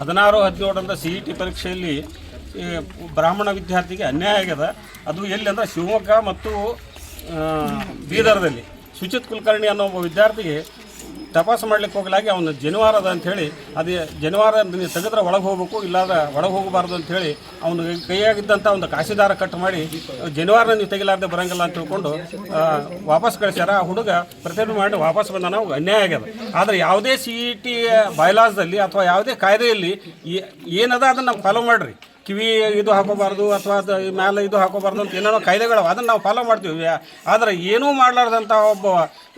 ಹದಿನಾರು, ಹದಿನೇಳರಿಂದ C E T ಪರೀಕ್ಷೆಯಲ್ಲಿ ಬ್ರಾಹ್ಮಣ ವಿದ್ಯಾರ್ಥಿಗೆ ಅನ್ಯಾಯ ಆಗ್ಯದ. ಅದು ಎಲ್ಲಿ ಅಂದ್ರೆ ಶಿವಮೊಗ್ಗ ಮತ್ತು ಬೀದರ್ದಲ್ಲಿ. ಸುಚಿತ್ ಕುಲಕರ್ಣಿ ಅನ್ನೋ ಒಬ್ಬ ವಿದ್ಯಾರ್ಥಿಗೆ ತಪಾಸು ಮಾಡ್ಲಿಕ್ಕೆ ಹೋಗಲಾಗಿ ಅವನು ಜನಿವಾರ ಅದ ಅಂಥೇಳಿ ಅದೇ ಜನಿವಾರ ನೀವು ತೆಗೆದ್ರೆ ಒಳಗೆ ಹೋಗ್ಬೇಕು, ಇಲ್ಲಾದ್ರೆ ಒಳಗೆ ಹೋಗಬಾರ್ದು ಅಂಥೇಳಿ ಅವನು ಕೈಯಾಗಿದ್ದಂಥ ಒಂದು ಕಾಸಿದಾರ ಕಟ್ ಮಾಡಿ ಜನಿವಾರ ನೀವು ತೆಗಿಲಾರ್ದೆ ಬರಂಗಿಲ್ಲ ಅಂತ ತಿಳ್ಕೊಂಡು ವಾಪಸ್ ಕಳಿಸ್ಯಾರ. ಆ ಹುಡುಗ ಪ್ರತಿಭಟನೆ ಮಾಡಿ ವಾಪಸ್ ಬಂದ ನಾವು ಅನ್ಯಾಯ ಆಗ್ಯದ. ಆದರೆ ಯಾವುದೇ ಸಿ ಇ ಟಿ ಬೈಲಾಸ್ದಲ್ಲಿ ಅಥವಾ ಯಾವುದೇ ಕಾಯ್ದೆಯಲ್ಲಿ ಏನದ ಅದನ್ನು ನಾವು ಫಾಲೋ ಮಾಡಿರಿ. ಕಿವಿ ಇದು ಹಾಕೋಬಾರ್ದು ಅಥವಾ ಮೇಲೆ ಇದು ಹಾಕೋಬಾರ್ದು ಅಂತ ಏನೇನೋ ಕಾಯ್ದೆಗಳು ಅದನ್ನು ನಾವು ಫಾಲೋ ಮಾಡ್ತೀವಿ. ಆದರೆ ಏನೂ ಮಾಡಲಾರ್ದಂಥ ಒಬ್ಬ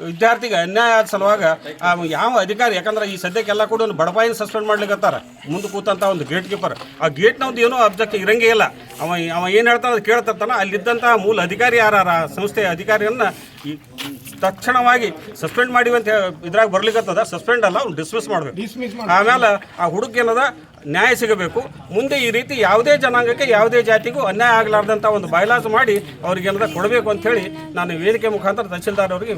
ವಿದ್ಯಾರ್ಥಿಗೆ ಅನ್ಯಾಯ ಆದ ಸಲುವಾಗ ಯಾವ ಅಧಿಕಾರಿ ಯಾಕಂದ್ರೆ ಈ ಸದ್ಯಕ್ಕೆಲ್ಲ ಕೂಡ ಒಂದು ಬಡಪಾಯಿನ ಸಸ್ಪೆಂಡ್ ಮಾಡ್ಲಿಕ್ಕತ್ತಾರ ಮುಂದೆ ಕೂತಂಥ ಒಂದು ಗೇಟ್ ಕೀಪರ್ ಆ ಗೇಟ್ನವ್ದು ಏನೂ ಅಬ್ಜೆಕ್ಟ್ ಇರಂಗೇ ಇಲ್ಲ. ಅವ ಅವ ಏನು ಹೇಳ್ತಾನೆ ಅದು ಕೇಳ್ತಿರ್ತಾನ ಅಲ್ಲಿದ್ದಂಥ ಮೂಲ ಅಧಿಕಾರಿ ಯಾರ ಆ ಸಂಸ್ಥೆಯ ಅಧಿಕಾರಿಯನ್ನು ಈ ತಕ್ಷಣವಾಗಿ ಸಸ್ಪೆಂಡ್ ಮಾಡಿವಂತ ಅಂತ ಇದ್ರಾಗ ಬರ್ಲಿಕ್ಕತ್ತದ ಸಸ್ಪೆಂಡ್ ಅಲ್ಲ ಅವ್ನು ಡಿಸ್ಮಿಸ್ ಮಾಡಬೇಕು. ಆಮೇಲೆ ಆ ಹುಡುಗ ಏನದ ನ್ಯಾಯ ಸಿಗಬೇಕು. ಮುಂದೆ ಈ ರೀತಿ ಯಾವುದೇ ಜನಾಂಗಕ್ಕೆ ಯಾವುದೇ ಜಾತಿಗೂ ಅನ್ಯಾಯ ಆಗಲಾರ್ದಂಥ ಒಂದು ಬಯಲಾಸ್ ಮಾಡಿ ಅವ್ರಿಗೆಲ್ಲದ ಕೊಡಬೇಕು ಅಂತ ಹೇಳಿ ನಾನು ವೇದಿಕೆ ಮುಖಾಂತರ ತಹಸೀಲ್ದಾರ್ ಅವರಿಗೆ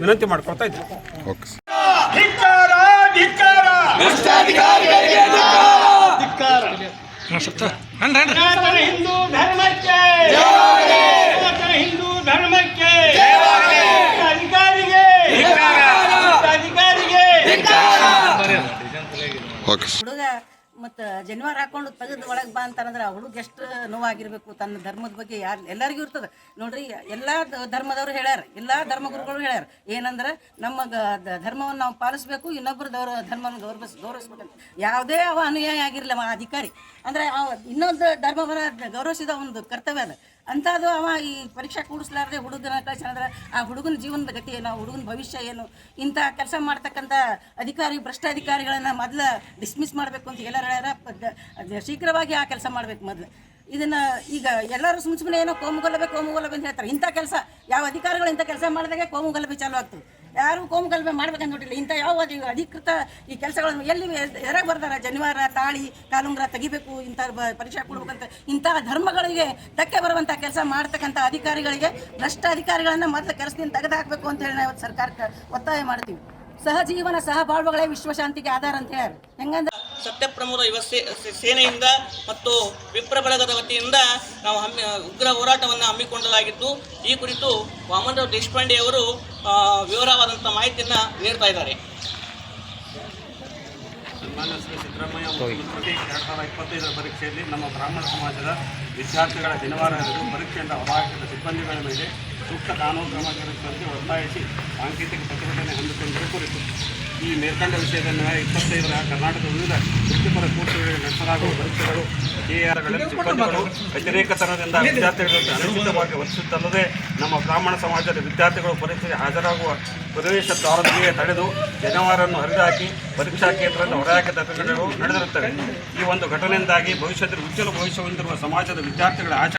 ವಿನಂತಿ ಮಾಡ್ಕೊಳ್ತಾ ಇದ್ದೆ ಹುಡುಗ ಮತ್ತು ಜನಿವಾರ ಹಾಕೊಂಡು ತೆಗೆದು ಒಳಗೆ ಬಾ ಅಂತಂದ್ರೆ ಹುಡುಗ ಎಷ್ಟು ನೋವಾಗಿರ್ಬೇಕು. ತನ್ನ ಧರ್ಮದ ಬಗ್ಗೆ ಯಾರು, ಎಲ್ಲರಿಗೂ ಇರ್ತದೆ. ನೋಡ್ರಿ, ಎಲ್ಲ ಧರ್ಮದವರು ಹೇಳ್ಯಾರ. ಎಲ್ಲ ಧರ್ಮಗುರುಗಳು ಹೇಳ್ಯಾರ. ಏನಂದ್ರೆ ನಮ್ಮ ಧರ್ಮವನ್ನು ನಾವು ಪಾಲಿಸ್ಬೇಕು ಇನ್ನೊಬ್ಬರ ದೌರ, ಧರ್ಮವನ್ನು ಗೌರವಿಸ್ ಗೌರವಿಸ್ಬೇಕಂತ ಯಾವುದೇ ಅವ ಅನುಯಾಯಿ ಆಗಿರಲಿ ಅವ ಅಧಿಕಾರಿ. ಅಂದರೆ ಇನ್ನೊಂದು ಧರ್ಮವನ್ನು ಗೌರವಿಸಿದ ಒಂದು ಕರ್ತವ್ಯ ಅದ. ಅಂಥದ್ದು ಅವ ಈ ಪರೀಕ್ಷೆ ಕೂಡಿಸ್ಲಾರ್ದೆ ಹುಡುಗನ ಕಳ್ಸಂದ್ರೆ ಆ ಹುಡುಗನ ಜೀವನದ ಗತಿ ಏನು ಹುಡುಗನ ಭವಿಷ್ಯ ಏನು? ಇಂಥ ಕೆಲಸ ಮಾಡ್ತಕ್ಕಂಥ ಅಧಿಕಾರಿ, ಭ್ರಷ್ಟಾಧಿಕಾರಿಗಳನ್ನು ಮೊದಲು ಡಿಸ್ಮಿಸ್ ಮಾಡಬೇಕು ಅಂತ ಎಲ್ಲರೂ ಹೇಳ್ಯಾರ. ಶೀಘ್ರವಾಗಿ ಆ ಕೆಲಸ ಮಾಡ್ಬೇಕು ಮೊದಲು. ಇದನ್ನ ಈಗ ಎಲ್ಲರೂ ಸುಮ್ ಸುಮ್ಮನೆ ಏನೋ ಕೋಮುಗಲಭೆ ಕೋಮುಗಲಭೆ ಅಂತ ಹೇಳ್ತಾರೆ. ಇಂಥ ಕೆಲಸ, ಯಾವ ಅಧಿಕಾರಿಗಳು ಇಂಥ ಕೆಲಸ ಮಾಡಿದಾಗ ಕೋಮುಗಲಭೆ ಚಾಲು ಆಗ್ತದೆ. ಯಾರು ಕೋಮುಗಲಭೆ ಮಾಡ್ಬೇಕಂತ ನೋಡಿಲ್ಲ. ಇಂಥ ಯಾವ ಅಧಿ- ಅಧಿಕೃತ ಈ ಕೆಲಸಗಳನ್ನು ಎಲ್ಲಿ ಎರಗ ಬರ್ದಾರ ಜನಿವಾರ, ತಾಳಿ, ಕಾಲುಂಗ್ರ ತೆಗಿಬೇಕು, ಇಂಥ ಪರೀಕ್ಷೆ ಕೊಡ್ಬೇಕಂತ. ಇಂತಹ ಧರ್ಮಗಳಿಗೆ ಧಕ್ಕೆ ಬರುವಂಥ ಕೆಲಸ ಮಾಡ್ತಕ್ಕಂಥ ಅಧಿಕಾರಿಗಳಿಗೆ ಭ್ರಷ್ಟ ಅಧಿಕಾರಿಗಳನ್ನ ಮೊದಲು ಕೆಲಸದಿಂದ ತೆಗೆದು ಹಾಕಬೇಕು ಅಂತ ಹೇಳಿ ನಾವು ಸರ್ಕಾರಕ್ಕೆ ಒತ್ತಾಯ ಮಾಡ್ತೀವಿ. ಸಹಜೀವನ ಸಹಬಾಳ್ವೆಗಳೇ ವಿಶ್ವಶಾಂತಿಗೆ ಆಧಾರ ಅಂತ ಹೇಳಿ ಹೆಂಗಂದ್ರೆ ಸತ್ಯಪ್ರಮೋದ ಯುವ ಸೇನೆಯಿಂದ ಮತ್ತು ವಿಪ್ರ ಬಳಗದ ವತಿಯಿಂದ ನಾವು ಹಮ್ಮಿ, ಉಗ್ರ ಹೋರಾಟವನ್ನು ಹಮ್ಮಿಕೊಳ್ಳಲಾಗಿದ್ದು ಈ ಕುರಿತು ವಾಮನರಾವ್ ದೇಶಪಾಂಡೆ ಅವರು ವಿವರವಾದಂಥ ಮಾಹಿತಿಯನ್ನು ನೀಡ್ತಾ ಇದ್ದಾರೆ. ಸಿದ್ದರಾಮಯ್ಯ ಇಪ್ಪತ್ತೈದರ ಪರೀಕ್ಷೆಯಲ್ಲಿ ನಮ್ಮ ಬ್ರಾಹ್ಮಣ ಸಮಾಜದ ವಿದ್ಯಾರ್ಥಿಗಳ ದಿನವಾರ ಪರೀಕ್ಷೆಯಿಂದ ಹೊರಹಾಕಿದ ಸಿಬ್ಬಂದಿಗಳ ಮೇಲೆ ಸೂಕ್ತ ಕಾನೂನು ಕ್ರಮ ಜರುಗಿಸುವಂತೆ ಒತ್ತಾಯಿಸಿ ಸಾಂಕೇತಿಕ ಪ್ರತಿಭಟನೆ ಹಮ್ಮಿಕೊಂಡಿರುವ ಕುರಿತು. ಈ ಮೇಲ್ಕಂಡ ವಿಷಯದಲ್ಲಿ ಇಪ್ಪತ್ತೈದರ ಕರ್ನಾಟಕದ ವಿವಿಧ ವೃತ್ತಿಪರ ಕೋರ್ಸ್ಗಳಿಗೆ ನಡೆಸಲಾಗುವ ಪರೀಕ್ಷೆಗಳು ಕೆಆರ್ಗಳಲ್ಲಿ ಸಿಬ್ಬಂದಿಗಳು ವ್ಯತಿರೇಕತನದಿಂದ ವಿದ್ಯಾರ್ಥಿಗಳು ಅನುಚಿತವಾಗಿ ವರ್ತಿಸುತ್ತಲ್ಲದೆ ನಮ್ಮ ಬ್ರಾಹ್ಮಣ ಸಮಾಜದ ವಿದ್ಯಾರ್ಥಿಗಳು ಪರೀಕ್ಷೆಗೆ ಹಾಜರಾಗುವ ಪ್ರವೇಶ ದ್ವಾರದಲ್ಲಿಯೇ ತಡೆದು ಜನವಾರನ್ನು ಹರಿದಾಕಿ ಪರೀಕ್ಷಾ ಕೇಂದ್ರದಿಂದ ಹೊರಹಾಕಿದ ಘಟನೆಗಳು ನಡೆದಿರುತ್ತವೆ. ಈ ಒಂದು ಘಟನೆಯಿಂದಾಗಿ ಭವಿಷ್ಯದಲ್ಲಿ ಉಜ್ವಲ ಭವಿಷ್ಯ ಹೊಂದಿರುವ ಸಮಾಜದ ವಿದ್ಯಾರ್ಥಿಗಳ ಆಚರಣೆ